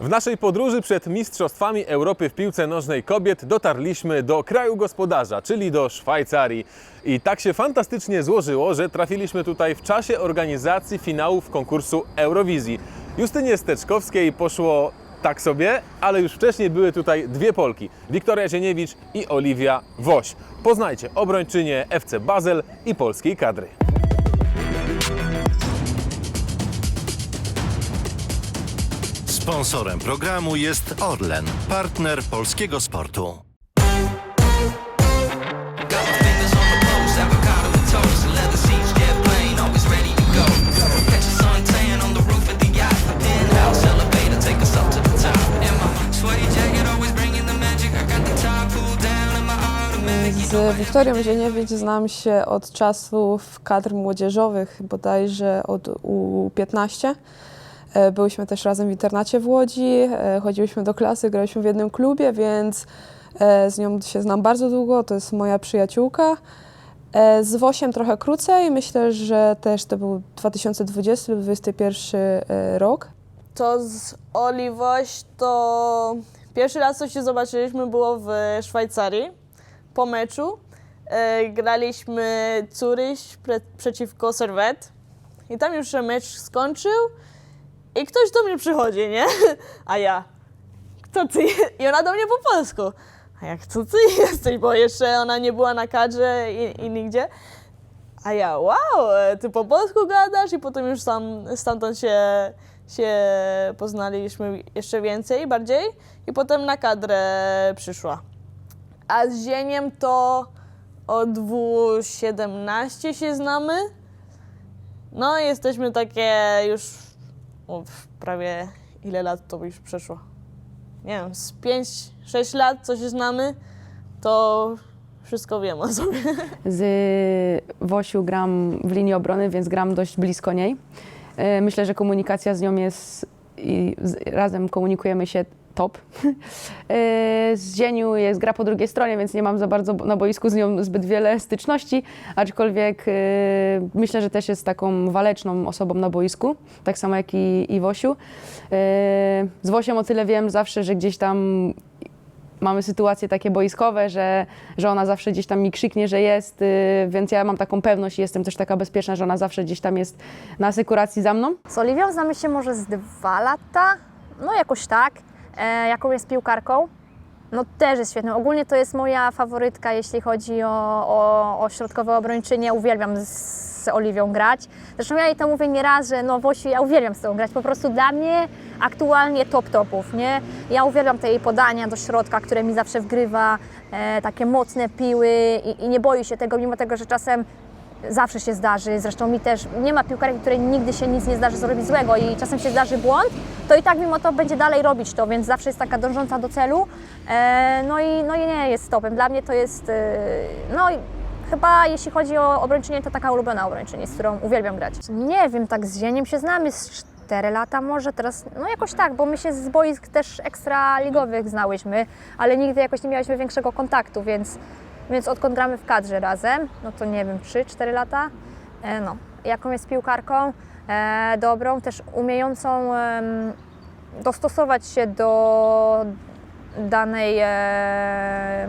W naszej podróży przed Mistrzostwami Europy w piłce nożnej kobiet dotarliśmy do kraju gospodarza, czyli do Szwajcarii. I tak się fantastycznie złożyło, że trafiliśmy tutaj w czasie organizacji finałów konkursu Eurowizji. Justynie Steczkowskiej poszło tak sobie, ale już wcześniej były tutaj dwie Polki: Wiktoria Zieniewicz i Oliwia Woś. Poznajcie obrończynię FC Basel i polskiej kadry. Sponsorem programu jest Orlen, partner polskiego sportu. Z Wiktorią Zieniewicz znam się od czasów kadr młodzieżowych, bodajże od U15. E, Byłyśmy też razem w internacie w Łodzi, e, chodziłyśmy do klasy, grałyśmy w jednym klubie, więc e, z nią się znam bardzo długo, to jest moja przyjaciółka. Z Wosiem trochę krócej, myślę, że też to był 2020 lub 2021 e, rok. To z Oliwoś to pierwszy raz, co się zobaczyliśmy, było w Szwajcarii po meczu. Graliśmy pre, przeciwko Servet i tam już się mecz skończył i ktoś do mnie przychodzi, nie? A ja, kto ty? I ona do mnie po polsku. A jak kto ty jesteś? Bo jeszcze ona nie była na kadrze i, i nigdzie. A ja, wow, ty po polsku gadasz? I potem już sam, stamtąd się, się poznaliśmy jeszcze więcej, bardziej. I potem na kadrę przyszła. A z Zieniem to od 2017 się znamy. No jesteśmy takie już prawie ile lat to już przeszło? Nie wiem, z 5-6 lat co się znamy, to wszystko wiem o sobie. Z Wosiu gram w linii obrony, więc gram dość blisko niej. E, Myślę, że komunikacja z nią jest i razem komunikujemy się top. E, Z Zieniu jest gra po drugiej stronie, więc nie mam za bardzo na boisku z nią zbyt wiele styczności, aczkolwiek e, myślę, że też jest taką waleczną osobą na boisku, tak samo jak i, i Wosiu. E, Z Wosiem o tyle wiem zawsze, że gdzieś tam mamy sytuacje takie boiskowe, że, że ona zawsze gdzieś tam mi krzyknie, że jest, więc ja mam taką pewność i jestem też taka bezpieczna, że ona zawsze gdzieś tam jest na asekuracji za mną. Z Oliwią znamy się może z dwa lata, no jakoś tak. E, jaką jest piłkarką? No też jest świetną. Ogólnie to jest moja faworytka, jeśli chodzi o, o, o środkowe obrończynie. Uwielbiam z, Oliwią grać. Zresztą ja jej to mówię nieraz, że no Wosiu, ja uwielbiam z tą grać. Po prostu dla mnie aktualnie top topów, nie? Ja uwielbiam te jej podania do środka, które mi zawsze wgrywa, e, takie mocne piły i, i nie boi się tego, mimo tego, że czasem zawsze się zdarzy. Zresztą mi też nie ma piłkarki, której nigdy się nic nie zdarzy zrobić złego i czasem się zdarzy błąd, to i tak mimo to będzie dalej robić to, więc zawsze jest taka dążąca do celu. E, no, i, no i nie jest stopem. Dla mnie to jest, e, no chyba jeśli chodzi o obrończynię, to taka ulubiona obrończyni, z którą uwielbiam grać. Nie wiem, tak z Zieniem się znamy z 4 lata może teraz, no jakoś tak, bo my się z boisk też ekstraligowych znałyśmy, ale nigdy jakoś nie miałyśmy większego kontaktu, więc więc odkąd gramy w kadrze razem, no to nie wiem, 3-4 lata, e, no, jaką jest piłkarką, dobrą, też umiejącą dostosować się do danej, e,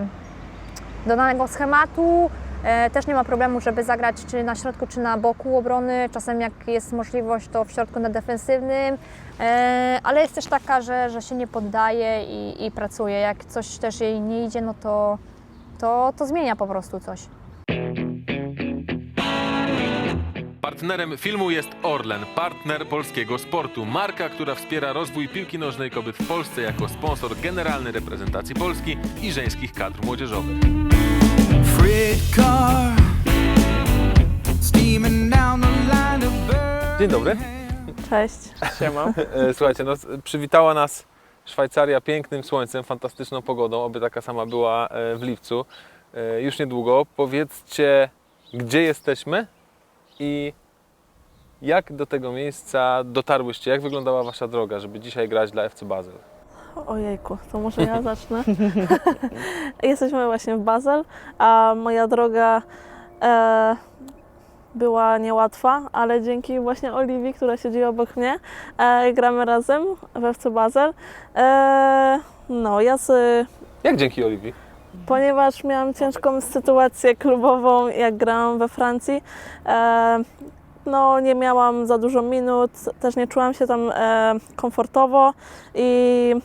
do danego schematu. E, też nie ma problemu, żeby zagrać czy na środku, czy na boku obrony. Czasem jak jest możliwość, to w środku na defensywnym. E, ale jest też taka, że, że się nie poddaje i, i pracuje. Jak coś też jej nie idzie, no to, to, to zmienia po prostu coś. Partnerem filmu jest Orlen, partner polskiego sportu. Marka, która wspiera rozwój piłki nożnej kobiet w Polsce jako sponsor generalny reprezentacji Polski i żeńskich kadr młodzieżowych. Dzień dobry. Cześć. Siema. E, Słuchajcie, no, przywitała nas Szwajcaria pięknym słońcem, fantastyczną pogodą, oby taka sama była e, w lipcu. E, Już niedługo. Powiedzcie, gdzie jesteśmy i jak do tego miejsca dotarłyście? Jak wyglądała Wasza droga, żeby dzisiaj grać dla FC Basel? Ojejku, to może ja zacznę. Jesteśmy właśnie w Basel, a moja droga e, była niełatwa, ale dzięki właśnie Oliwii, która siedzi obok mnie, e, gramy razem w FC Basel. E, no, ja z, Jak dzięki Oliwii? ponieważ miałam ciężką sytuację klubową, jak grałam we Francji, e, no nie miałam za dużo minut, też nie czułam się tam e, komfortowo i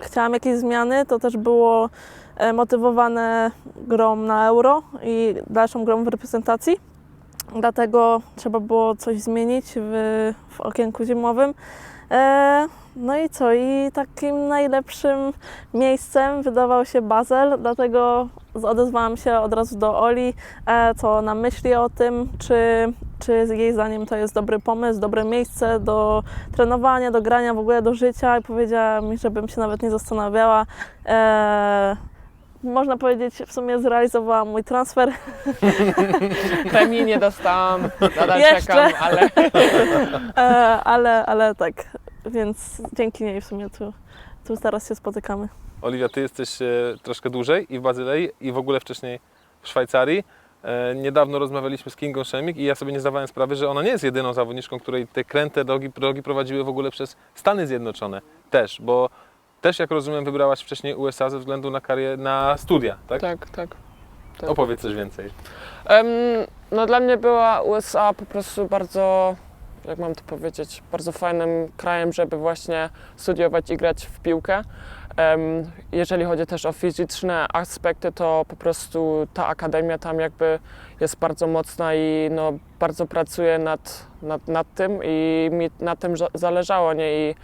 chciałam jakiejś zmiany. To też było e, motywowane grą na euro i dalszą grą w reprezentacji. Dlatego trzeba było coś zmienić w, w okienku zimowym. E, no i co? I takim najlepszym miejscem wydawał się Basel, dlatego odezwałam się od razu do Oli, e, co ona myśli o tym, czy, czy jej zdaniem to jest dobry pomysł, dobre miejsce do trenowania, do grania, w ogóle do życia i powiedziała mi, żebym się nawet nie zastanawiała. Można powiedzieć, w sumie zrealizowałam mój transfer. Premii nie dostałam, nadal Jeszcze. czekam, ale E, ale, ale tak, więc dzięki niej w sumie tu, tu teraz się spotykamy. Oliwia, ty jesteś e, troszkę dłużej i w Bazylei, i w ogóle wcześniej w Szwajcarii. E, niedawno rozmawialiśmy z Kingą Szemik i ja sobie nie zdawałem sprawy, że ona nie jest jedyną zawodniczką, której te kręte drogi, drogi prowadziły w ogóle przez Stany Zjednoczone też, bo też jak rozumiem wybrałaś wcześniej USA ze względu na karier, na studia, tak? tak, tak. tak. Opowiedz coś więcej. Em, no dla mnie była USA po prostu bardzo, jak mam to powiedzieć, bardzo fajnym krajem, żeby właśnie studiować i grać w piłkę. Jeżeli chodzi też o fizyczne aspekty, to po prostu ta akademia tam jakby jest bardzo mocna i no, bardzo pracuje nad, nad, nad tym i mi na tym za- zależało, nie? I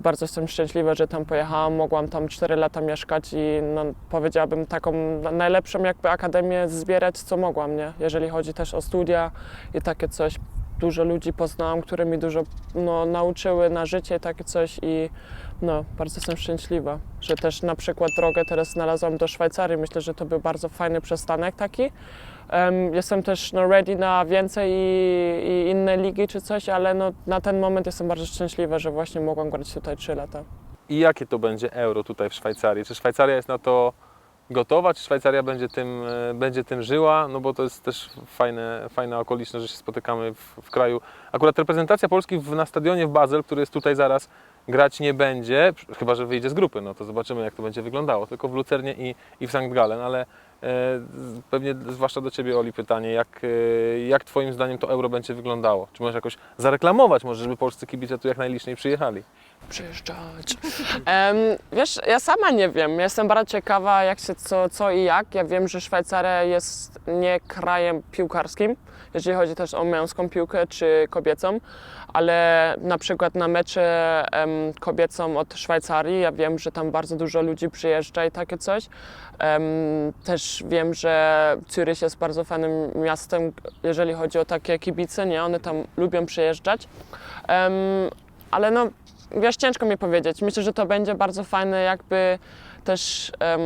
bardzo jestem szczęśliwa, że tam pojechałam, mogłam tam 4 lata mieszkać i no, powiedziałabym taką na- najlepszą jakby akademię zbierać, co mogłam, nie? Jeżeli chodzi też o studia i takie coś. Dużo ludzi poznałam, które mi dużo no, nauczyły na życie takie coś i no, bardzo jestem szczęśliwa, że też na przykład drogę teraz znalazłam do Szwajcarii. Myślę, że to był bardzo fajny przystanek taki. Em, jestem też no, ready na więcej i, i inne ligi czy coś, ale no, na ten moment jestem bardzo szczęśliwa, że właśnie mogłam grać tutaj 3 lata. I jakie to będzie euro tutaj w Szwajcarii? Czy Szwajcaria jest na to gotowa? Czy Szwajcaria będzie tym, e, będzie tym żyła? No bo to jest też fajne, fajna okoliczność, że się spotykamy w, w kraju. Akurat reprezentacja Polski w, na stadionie w Basel, który jest tutaj zaraz, grać nie będzie, chyba że wyjdzie z grupy, no to zobaczymy jak to będzie wyglądało, tylko w Lucernie i, i w St. Gallen, ale e, pewnie zwłaszcza do Ciebie Oli pytanie, jak, e, jak Twoim zdaniem to euro będzie wyglądało? Czy możesz jakoś zareklamować, może żeby polscy kibice tu jak najliczniej przyjechali? Przyjeżdżać. Em, wiesz, ja sama nie wiem. Jestem bardzo ciekawa, jak się co, co i jak. Ja wiem, że Szwajcaria jest nie krajem piłkarskim, jeżeli chodzi też o męską piłkę czy kobiecą, ale na przykład na mecze em, kobiecą od Szwajcarii, ja wiem, że tam bardzo dużo ludzi przyjeżdża i takie coś. Em, też wiem, że Zürich jest bardzo fajnym miastem, jeżeli chodzi o takie kibice, nie? One tam lubią przyjeżdżać. Em, ale no, wiesz, ciężko mi powiedzieć. Myślę, że to będzie bardzo fajny jakby też, em,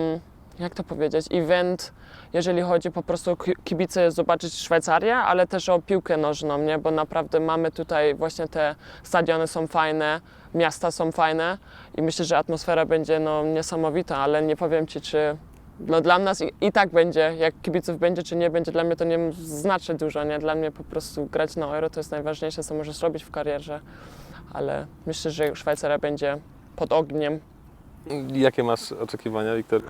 jak to powiedzieć, event, jeżeli chodzi po prostu o ki- kibice zobaczyć Szwajcarię, ale też o piłkę nożną, nie? Bo naprawdę mamy tutaj właśnie te stadiony są fajne, miasta są fajne i myślę, że atmosfera będzie no, niesamowita, ale nie powiem Ci, czy no, dla nas i, i tak będzie, jak kibiców będzie, czy nie będzie, dla mnie to nie znaczy dużo, nie? Dla mnie po prostu grać na Euro to jest najważniejsze, co możesz robić w karierze ale myślę, że Szwajcaria będzie pod ogniem. Jakie masz oczekiwania, Wiktor?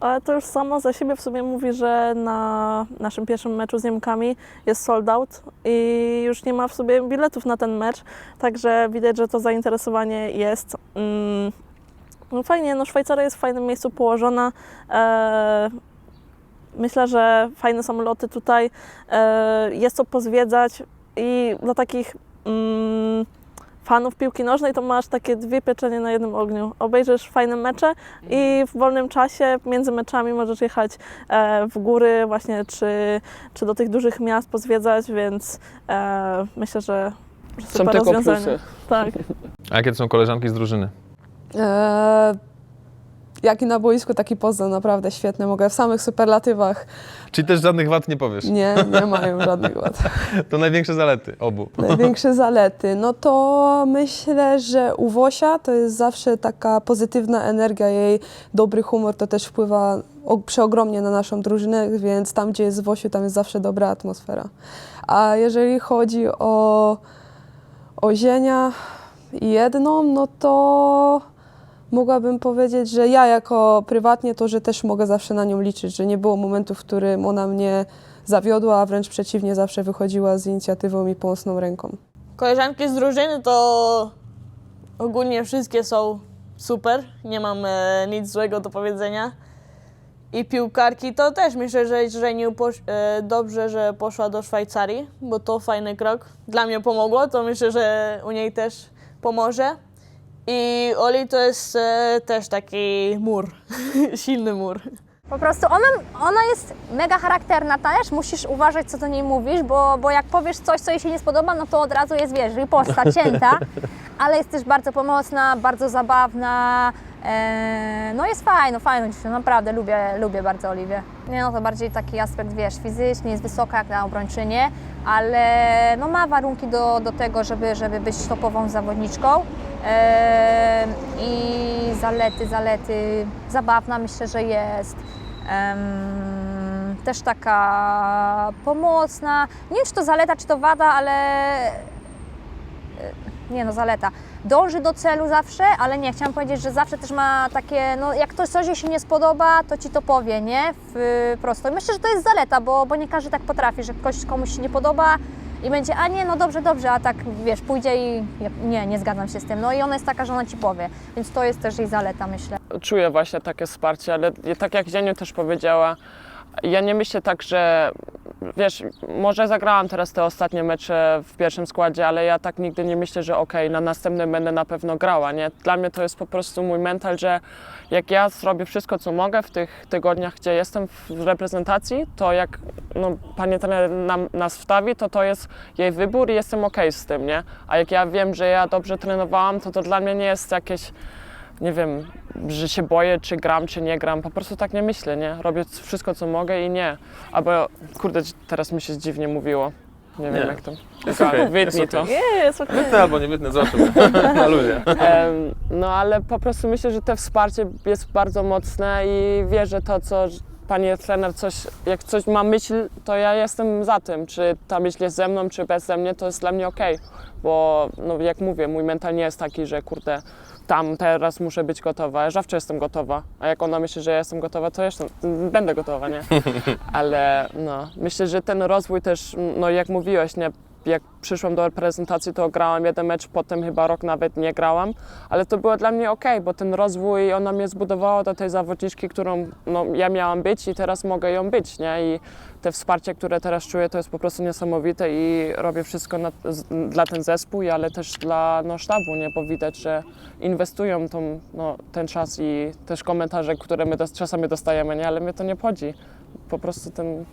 Ale to już samo za siebie w sumie mówi, że na naszym pierwszym meczu z Niemkami jest sold out i już nie ma w sobie biletów na ten mecz, także widać, że to zainteresowanie jest. Mm, No fajnie, no Szwajcaria jest w fajnym miejscu położona. E, myślę, że fajne są loty tutaj, e, jest co pozwiedzać i dla takich mm, fanów piłki nożnej to masz takie dwie pieczenie na jednym ogniu. Obejrzysz fajne mecze i w wolnym czasie między meczami możesz jechać e, w góry właśnie, czy, czy do tych dużych miast pozwiedzać, więc e, myślę, że, że Są super tylko rozwiązanie. plusy. Tak. A jakie to są koleżanki z drużyny? E, jak i na boisku, tak i poza, naprawdę świetne. Mogę w samych superlatywach. Czyli też żadnych wad nie powiesz. Nie, nie mają żadnych wad. To największe zalety obu. Największe zalety, no to myślę, że u Wosia to jest zawsze taka pozytywna energia, jej dobry humor to też wpływa przeogromnie na naszą drużynę, więc tam, gdzie jest Wosiu, tam jest zawsze dobra atmosfera. A jeżeli chodzi o, o Zienia jedną, no to mogłabym powiedzieć, że ja jako prywatnie to, że też mogę zawsze na nią liczyć, że nie było momentu, w którym ona mnie zawiodła, a wręcz przeciwnie, zawsze wychodziła z inicjatywą i pomocną ręką. Koleżanki z drużyny to ogólnie wszystkie są super, nie mam e, nic złego do powiedzenia. I piłkarki to też myślę, że posz- e, dobrze, że poszła do Szwajcarii, bo to fajny krok. Dla mnie pomogło, to myślę, że u niej też pomoże. I Oli to jest e, też taki mur, silny mur. Po prostu ona, ona jest mega charakterna też, musisz uważać, co do niej mówisz, bo, bo jak powiesz coś, co jej się nie spodoba, no to od razu jest, wiesz, riposta, cięta, ale jest też bardzo pomocna, bardzo zabawna, no jest fajno, fajno dziewczyna, naprawdę lubię, lubię bardzo Oliwię. Nie no, to bardziej taki aspekt, wiesz, fizyczny, jest wysoka jak na obrończynie, ale no ma warunki do, do tego, żeby, żeby być topową zawodniczką. E, I zalety, zalety, zabawna myślę, że jest. Em, też taka pomocna. Nie wiem, czy to zaleta, czy to wada, ale e, nie no, zaleta. Dąży do celu zawsze, ale nie, chciałam powiedzieć, że zawsze też ma takie, no jak ktoś coś jej się nie spodoba, to Ci to powie, nie? W, prosto. I myślę, że to jest zaleta, bo, bo nie każdy tak potrafi, że ktoś komuś się nie podoba i będzie, a nie, no dobrze, dobrze, a tak, wiesz, pójdzie i nie, nie zgadzam się z tym. No i ona jest taka, że ona Ci powie, więc to jest też jej zaleta, myślę. czuję właśnie takie wsparcie, ale tak jak Zieniu też powiedziała, ja nie myślę tak, że wiesz, może zagrałam teraz te ostatnie mecze w pierwszym składzie, ale ja tak nigdy nie myślę, że okej, na następnym będę na pewno grała, nie? Dla mnie to jest po prostu mój mental, że jak ja zrobię wszystko, co mogę w tych tygodniach, gdzie jestem w reprezentacji, to jak no, pani trener nam, nas wstawi, to to jest jej wybór i jestem okej z tym, nie? A jak ja wiem, że ja dobrze trenowałam, to to dla mnie nie jest jakieś nie wiem, że się boję, czy gram, czy nie gram. Po prostu tak nie myślę, nie? Robię wszystko, co mogę i nie. Albo, kurde, teraz mi się dziwnie mówiło. Nie, wiem, Nie. jak to. Jest Wytnij to. Nie, jest okej. Wytnę albo nie wytnę, zobaczymy. Na luzie. No ale po prostu myślę, że to wsparcie jest bardzo mocne i wierzę to, co pani trener coś, jak coś ma myśl, to ja jestem za tym. Czy ta myśl jest ze mną, czy bez ze mnie, to jest dla mnie okej. Bo no, jak mówię, mój mental nie jest taki, że kurde, tam teraz muszę być gotowa. Ja zawsze jestem gotowa. A jak ona myśli, że ja jestem gotowa, to jestem, będę gotowa, nie? Ale no, myślę, że ten rozwój też, no jak mówiłeś, nie? Jak przyszłam do reprezentacji, to grałam jeden mecz, potem chyba rok nawet nie grałam, ale to było dla mnie ok, bo ten rozwój, ona mnie zbudowała do tej zawodniczki, którą no, ja miałam być i teraz mogę ją być, nie? I te wsparcie, które teraz czuję, to jest po prostu niesamowite i robię wszystko na, z, dla ten zespół, ale też dla no, sztabu, nie? Bo widać, że inwestują tą, no, ten czas i też komentarze, które my czasami dostajemy, nie? Ale mnie to nie obchodzi. Po prostu ten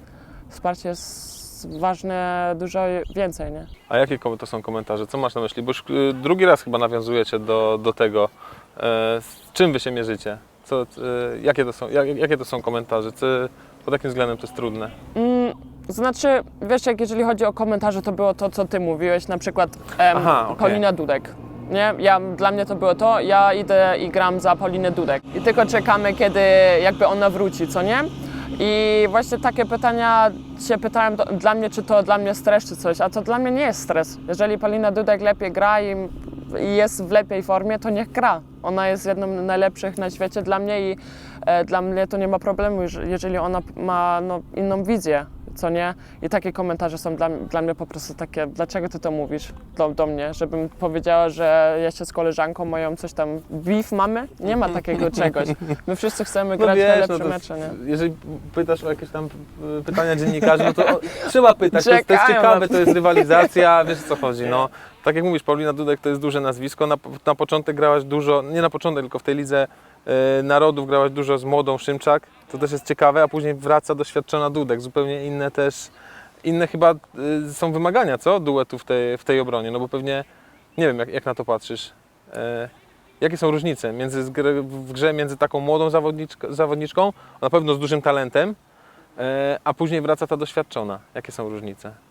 wsparcie jest ważne dużo więcej, nie? A jakie to są komentarze? Co masz na myśli? Bo już y, drugi raz chyba nawiązujecie do, do tego. E, z czym wy się mierzycie? Co, e, jakie, to są, jak, jakie to są komentarze? Co, pod jakim względem to jest trudne? Mm, znaczy, wiesz, jak jeżeli chodzi o komentarze, to było to, co ty mówiłeś, na przykład em, Aha, okej. Paulina Dudek. Nie? Ja, dla mnie to było to, ja idę i gram za Paulinę Dudek. I tylko czekamy, kiedy jakby ona wróci, co nie? I właśnie takie pytania się pytałem do, dla mnie, czy to dla mnie stres, czy coś, a to dla mnie nie jest stres. Jeżeli Paulina Dudek lepiej gra i, i jest w lepiej formie, to niech gra. Ona jest jedną z najlepszych na świecie dla mnie i e, dla mnie to nie ma problemu, jeż- jeżeli ona ma no, inną wizję, co nie? I takie komentarze są dla, dla mnie po prostu takie, dlaczego ty to mówisz do, do mnie? Żebym powiedziała, że ja się z koleżanką moją coś tam beef mamy? Nie ma takiego czegoś. My wszyscy chcemy grać najlepsze no to mecze, nie? jeżeli pytasz o jakieś tam y, pytania dziennikarzy, no to o, trzeba pytać. To jest, to jest ciekawe, na- to jest rywalizacja, wiesz o co chodzi. No, tak jak mówisz, Paulina Dudek to jest duże nazwisko. Na, na początek grałaś dużo, nie na początek, tylko w tej lidze y, narodów grałaś dużo z młodą Szymczak. To też jest ciekawe, a później wraca doświadczona Dudek. Zupełnie inne też, inne chyba y, są wymagania, co? Duetu w tej, w tej obronie, no bo pewnie, nie wiem jak, jak na to patrzysz. Y, Jakie są różnice między w grze między taką młodą zawodniczką, zawodniczką na pewno z dużym talentem, a później wraca ta doświadczona? Jakie są różnice?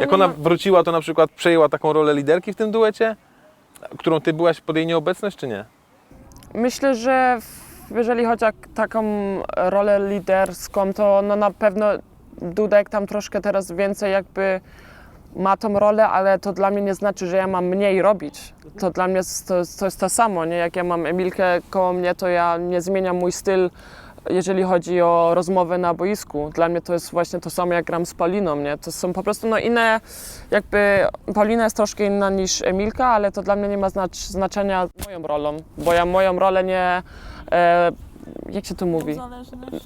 Jak ona wróciła, to na przykład przejęła taką rolę liderki w tym duecie, którą ty byłaś pod jej nieobecność, czy nie? Myślę, że w- jeżeli chodzi o taką rolę liderską, to no na pewno Dudek tam troszkę teraz więcej jakby ma tą rolę, ale to dla mnie nie znaczy, że ja mam mniej robić. To dla mnie jest, to, to jest to samo, nie? Jak ja mam Emilkę koło mnie, to ja nie zmieniam mój styl, jeżeli chodzi o rozmowę na boisku. Dla mnie to jest właśnie to samo, jak gram z Pauliną, nie? To są po prostu no inne, jakby Paulina jest troszkę inna niż Emilka, ale to dla mnie nie ma znacz, znaczenia moją rolą, bo ja moją rolę nie... E, jak się to mówi?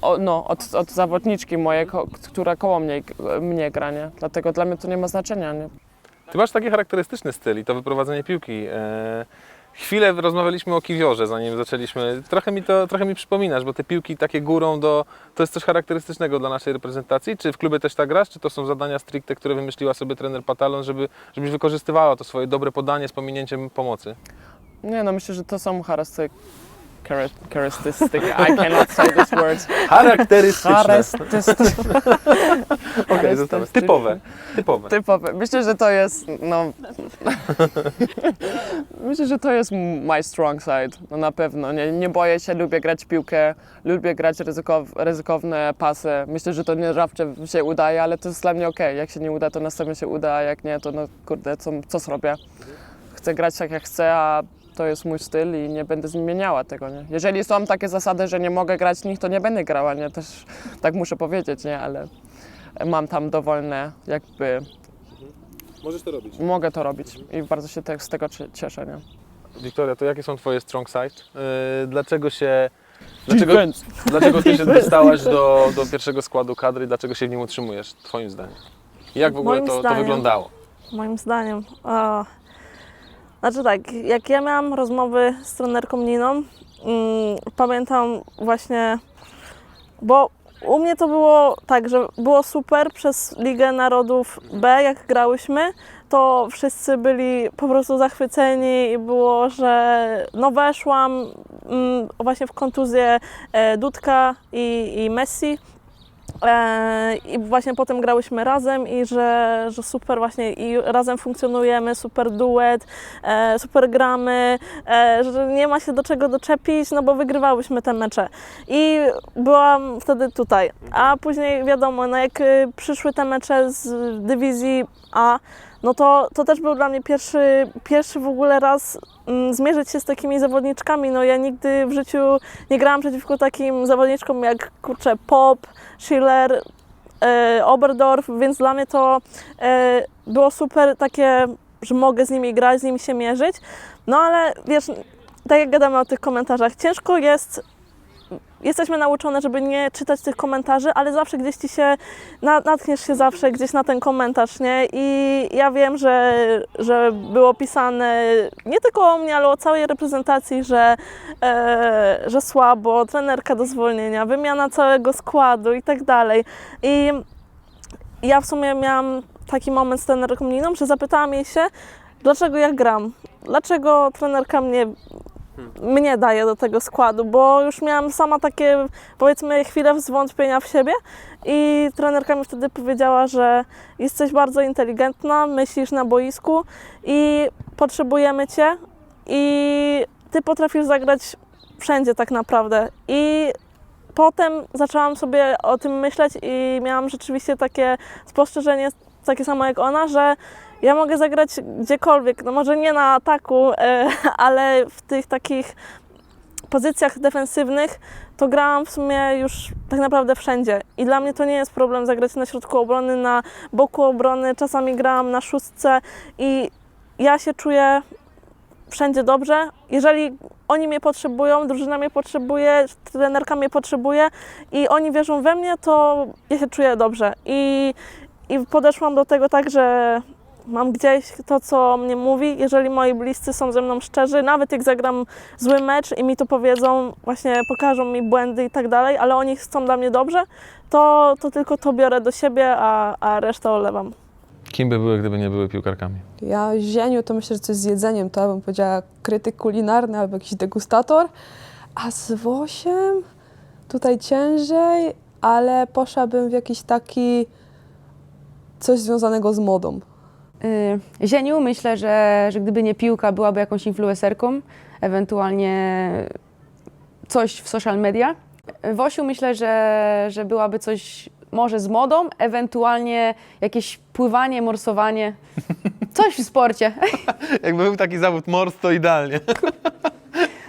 O, no, od, od zawodniczki mojej, ko- która koło mnie, mnie gra, nie? Dlatego dla mnie to nie ma znaczenia, nie? Ty masz taki charakterystyczny styl i to wyprowadzenie piłki. E, chwilę rozmawialiśmy o kiwiorze, zanim zaczęliśmy. Trochę mi to trochę mi przypominasz, bo te piłki takie górą do. To jest coś charakterystycznego dla naszej reprezentacji. Czy w klubie też tak grasz? Czy to są zadania stricte, które wymyśliła sobie trener Patalon, żeby, żebyś wykorzystywała to swoje dobre podanie z pominięciem pomocy? Nie, no myślę, że to są charakterystyki. Characteristic. I cannot say this word. Charakterystyczne. Charakterystyczne. Okej, zostawiam. Typowe. Typowe. Typowe. Myślę, że to jest, no... Myślę, że to jest my strong side, no na pewno. Nie, nie boję się, lubię grać piłkę, lubię grać ryzykow, ryzykowne pasy. Myślę, że to nie zawsze się udaje, ale to jest dla mnie okej. Jak się nie uda, to następnie się uda, a jak nie, to no kurde, co, co zrobię? Chcę grać tak jak chcę, a to jest mój styl i nie będę zmieniała tego, nie? Jeżeli są takie zasady, że nie mogę grać w nich, to nie będę grała, nie? Też tak muszę powiedzieć, nie? Ale mam tam dowolne jakby Możesz to robić. Mogę to robić i bardzo się te, z tego cie- cieszę. Nie? Wiktoria, to jakie są twoje strong side? Yy, dlaczego się. Dlaczego, Defense. dlaczego ty się dostałaś do, do pierwszego składu kadry? Dlaczego się w nim utrzymujesz, twoim zdaniem? Jak w ogóle Moim to, to zdaniem- wyglądało? moim zdaniem. O. Znaczy tak, jak ja miałam rozmowy z trenerką Niną, mm, pamiętam właśnie, bo u mnie to było tak, że było super przez Ligę Narodów B, jak grałyśmy, to wszyscy byli po prostu zachwyceni i było, że no weszłam mm, właśnie w kontuzję e, Dudka i, i Messi. E, I właśnie potem grałyśmy razem i że, że super właśnie i razem funkcjonujemy, super duet, e, super gramy, e, że nie ma się do czego doczepić, no bo wygrywałyśmy te mecze. I byłam wtedy tutaj. A później wiadomo, no jak y, przyszły te mecze z dywizji A, no to, to też był dla mnie pierwszy, pierwszy w ogóle raz mm, zmierzyć się z takimi zawodniczkami. No ja nigdy w życiu nie grałam przeciwko takim zawodniczkom jak kurczę Pop, Schiller, e, Oberdorf, więc dla mnie to e, było super takie, że mogę z nimi grać, z nimi się mierzyć. No ale wiesz, tak jak gadamy o tych komentarzach, ciężko jest jesteśmy nauczone, żeby nie czytać tych komentarzy, ale zawsze gdzieś ci się, na, natkniesz się zawsze gdzieś na ten komentarz, nie? I ja wiem, że, że było pisane nie tylko o mnie, ale o całej reprezentacji, że, e, że słabo, trenerka do zwolnienia, wymiana całego składu i tak dalej. I ja w sumie miałam taki moment z trenerką Niną, że zapytałam jej się, dlaczego ja gram, dlaczego trenerka mnie mnie daje do tego składu, bo już miałam sama takie, powiedzmy, chwilę zwątpienia w siebie i trenerka mi wtedy powiedziała, że jesteś bardzo inteligentna, myślisz na boisku i potrzebujemy Cię i Ty potrafisz zagrać wszędzie tak naprawdę. I potem zaczęłam sobie o tym myśleć i miałam rzeczywiście takie spostrzeżenie, takie samo jak ona, że ja mogę zagrać gdziekolwiek, no może nie na ataku, e, ale w tych takich pozycjach defensywnych to grałam w sumie już tak naprawdę wszędzie. I dla mnie to nie jest problem zagrać na środku obrony, na boku obrony, czasami grałam na szóstce i ja się czuję wszędzie dobrze. Jeżeli oni mnie potrzebują, drużyna mnie potrzebuje, trenerka mnie potrzebuje i oni wierzą we mnie, to ja się czuję dobrze. I, i podeszłam do tego tak, że mam gdzieś to, co mnie mówi. Jeżeli moi bliscy są ze mną szczerzy, nawet jak zagram zły mecz i mi to powiedzą, właśnie pokażą mi błędy i tak dalej, ale oni chcą dla mnie dobrze, to, to tylko to biorę do siebie, a, a resztę olewam. Kim by były, gdyby nie były piłkarkami? Ja zieniu to myślę, że coś z jedzeniem, to ja bym powiedziała krytyk kulinarny albo jakiś degustator, a z Wosiem tutaj ciężej, ale poszłabym w jakiś taki coś związanego z modą. Y, Zieniu myślę, że, że gdyby nie piłka, byłaby jakąś influencerką, ewentualnie coś w social media. Wosiu myślę, że, że byłaby coś może z modą, ewentualnie jakieś pływanie, morsowanie, coś w sporcie. Jakby był taki zawód mors, to idealnie.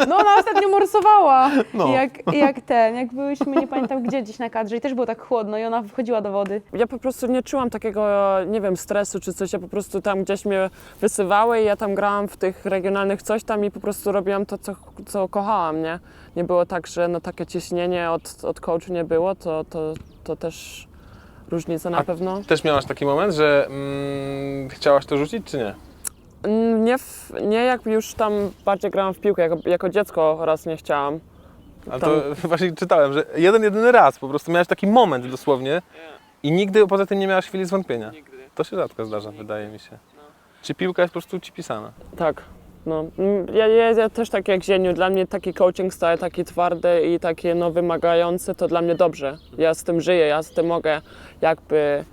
No ona ostatnio morsowała, No. jak, jak ten, jak byliśmy, nie pamiętam gdzie, gdzieś na kadrze i też było tak chłodno i ona wchodziła do wody. Ja po prostu nie czułam takiego, nie wiem, stresu czy coś. Ja po prostu tam gdzieś mnie wysyłały i ja tam grałam w tych regionalnych coś tam i po prostu robiłam to, co, co kochałam, nie? Nie było tak, że no takie ciśnienie od, od coachu nie było, to, to, to też różnica na A pewno. Też miałaś taki moment, że mm, chciałaś to rzucić, czy nie? Mm, Nie, w, nie jak już tam bardziej grałam w piłkę, jako, jako dziecko raz nie chciałam. Ale Tam- to właśnie czytałem, że jeden, jedyny raz po prostu miałeś taki moment dosłownie i nigdy poza tym nie miałaś chwili zwątpienia. To się rzadko zdarza, wydaje mi się. Czy piłka jest po prostu ci pisana? Tak. No, mm, ja, ja, ja też tak jak Zieniu, dla mnie taki coaching style, taki twardy i taki no, wymagający, to dla mnie dobrze. Ja z tym żyję, ja z tym mogę jakby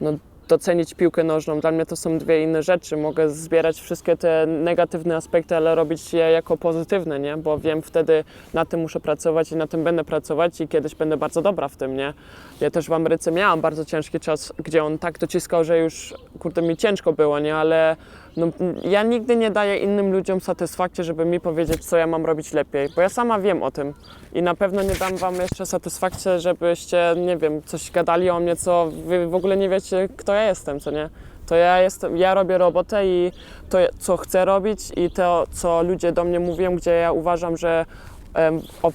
no, docenić piłkę nożną. Dla mnie to są dwie inne rzeczy. Mogę zbierać wszystkie te negatywne aspekty, ale robić je jako pozytywne, nie? Bo wiem wtedy, na tym muszę pracować i na tym będę pracować i kiedyś będę bardzo dobra w tym, nie? Ja też w Ameryce miałam bardzo ciężki czas, gdzie on tak dociskał, że już, kurde, mi ciężko było, nie? Ale no, ja nigdy nie daję innym ludziom satysfakcji, żeby mi powiedzieć, co ja mam robić lepiej, bo ja sama wiem o tym i na pewno nie dam wam jeszcze satysfakcji, żebyście, nie wiem, coś gadali o mnie, co wy w ogóle nie wiecie, kto ja jestem, co nie? To ja jestem, ja robię robotę i to, co chcę robić i to, co ludzie do mnie mówią, gdzie ja uważam, że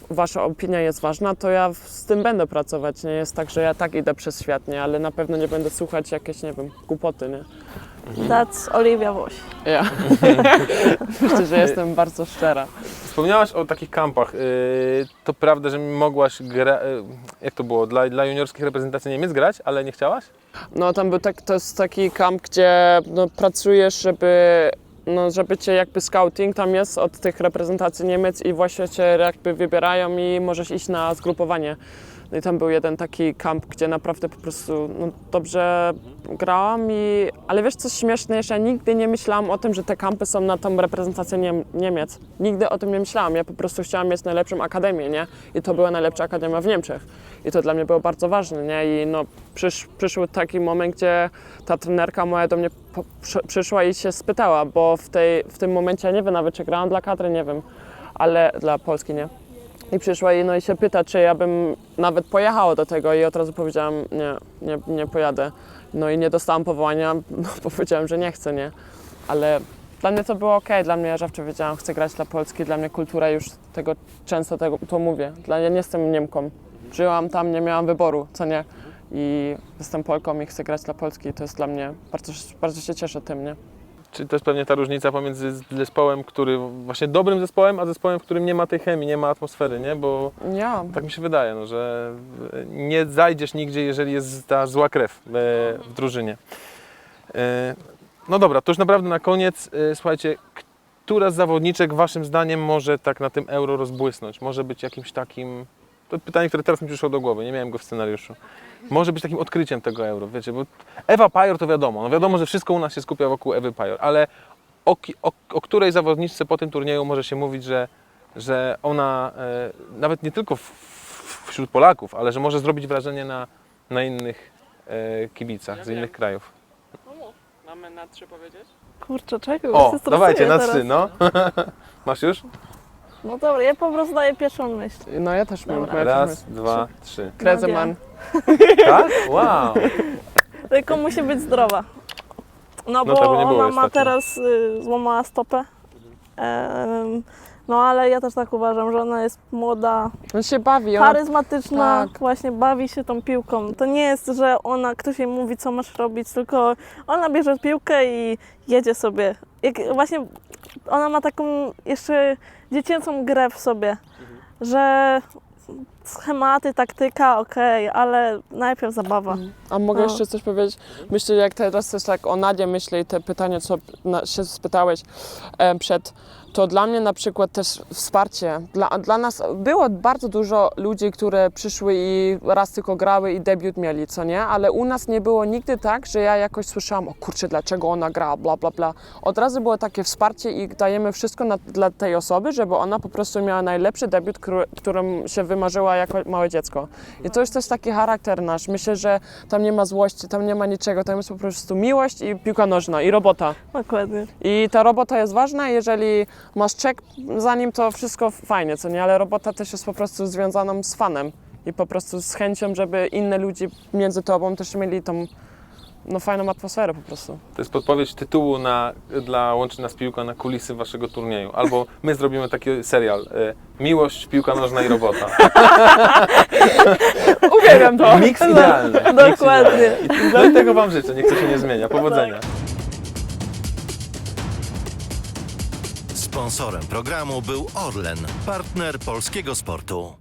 wasza opinia jest ważna, to ja z tym będę pracować. Nie jest tak, że ja tak idę przez świat, nie? ale na pewno nie będę słuchać jakieś, nie wiem, głupoty. Nie? That's Oliwia Woś. Ja. Myślę, że jestem bardzo szczera. Wspomniałaś o takich kampach. Yy, to prawda, że mogłaś gra, yy, jak to było, dla, dla juniorskich reprezentacji Niemiec grać, ale nie chciałaś? No tam był tak, to jest taki kamp, gdzie no, pracujesz, żeby, no, żeby cię jakby scouting tam jest od tych reprezentacji Niemiec i właśnie cię jakby wybierają i możesz iść na zgrupowanie. No i tam był jeden taki kamp, gdzie naprawdę po prostu no, dobrze grałam i... Ale wiesz co śmieszne, jeszcze ja nigdy nie myślałam o tym, że te kampy są na tą reprezentację Niem Niemiec. Nigdy o tym nie myślałam. Ja po prostu chciałam mieć najlepszą akademię, nie? I to była najlepsza akademia w Niemczech. I to dla mnie było bardzo ważne, nie? I no przysz, przyszły taki moment, gdzie ta trenerka moja do mnie przyszła i się spytała, bo w, tej, w tym momencie, ja nie wiem nawet, czy grałam dla kadry, nie wiem, ale dla Polski, nie? I przyszła i, no, i się pyta, czy ja bym nawet pojechała do tego i od razu powiedziałam, nie, nie, nie pojadę. No i nie dostałam powołania, no, powiedziałam, że nie chcę, nie? Ale dla mnie to było ok, dla mnie ja zawsze wiedziałam, chcę grać dla Polski, dla mnie kultura już tego, często tego, to mówię. Dla, ja nie jestem Niemką, żyłam tam, nie miałam wyboru, co nie? I jestem Polką i chcę grać dla Polski to jest dla mnie, bardzo, bardzo się cieszę tym, nie? Czy to jest pewnie ta różnica pomiędzy zespołem, który właśnie dobrym zespołem, a zespołem, w którym nie ma tej chemii, nie ma atmosfery, nie? Bo Ja, tak mi się wydaje, no, że nie zajdziesz nigdzie, jeżeli jest ta zła krew e, w drużynie. E, No dobra, to już naprawdę na koniec. E, Słuchajcie, która z zawodniczek waszym zdaniem może tak na tym euro rozbłysnąć? Może być jakimś takim... To pytanie, które teraz mi przyszło do głowy, nie miałem go w scenariuszu. Może być takim odkryciem tego euro, wiecie, bo Ewa Pajor to wiadomo, no wiadomo, że wszystko u nas się skupia wokół Ewy Pajor, ale o, o, o której zawodniczce po tym turnieju może się mówić, że, że ona e, nawet nie tylko w, w, wśród Polaków, ale że może zrobić wrażenie na, na innych e, kibicach z innych krajów. Mamy na trzy powiedzieć? Kurczę, czekaj, O, dawajcie, na trzy, no. Masz już? No dobra, ja po prostu daję pierwszą myśl. No ja też mam. Dobra. Raz, dwa, trzy. Krezeman. Tak? Wow. Tylko musi być zdrowa. No, No bo tego nie było ona ma ostatnio. teraz y, złamała stopę. Em, no ale ja też tak uważam, że ona jest młoda, On się bawi, on charyzmatyczna, tak. właśnie bawi się tą piłką. To nie jest, że ona, ktoś jej mówi, co masz robić, tylko ona bierze piłkę i jedzie sobie. Jak, właśnie ona ma taką jeszcze dziecięcą grę w sobie, że schematy, taktyka, okej, ale najpierw zabawa. A mogę No. jeszcze coś powiedzieć? Myślę, jak teraz też tak o Nadzie myślę i te pytania, co się spytałeś e, przed, to dla mnie na przykład też wsparcie. Dla, dla nas było bardzo dużo ludzi, które przyszły i raz tylko grały i debiut mieli, co nie? Ale u nas nie było nigdy tak, że ja jakoś słyszałam, o kurczę, dlaczego ona gra, bla, bla, bla. Od razu było takie wsparcie i dajemy wszystko na, dla tej osoby, żeby ona po prostu miała najlepszy debiut, który, którym się wymarzyła jako małe dziecko. I to jest też taki charakter nasz. Myślę, że tam nie ma złości, tam nie ma niczego, tam jest po prostu miłość i piłka nożna i robota. Dokładnie. I ta robota jest ważna, jeżeli masz czek za nim, to wszystko fajnie, co nie? Ale robota też jest po prostu związana z fanem i po prostu z chęcią, żeby inne ludzie między tobą też mieli tą no, fajną atmosferę po prostu. To jest podpowiedź tytułu na, dla Łączy Nas Piłka na kulisy waszego turnieju. Albo my zrobimy taki serial. e, Miłość, piłka nożna i robota. Uwielbiam to! Miks idealny. Miks Dokładnie. idealny. I dlatego wam życzę. Niech to się nie zmienia. Powodzenia. Sponsorem programu był Orlen, partner polskiego sportu.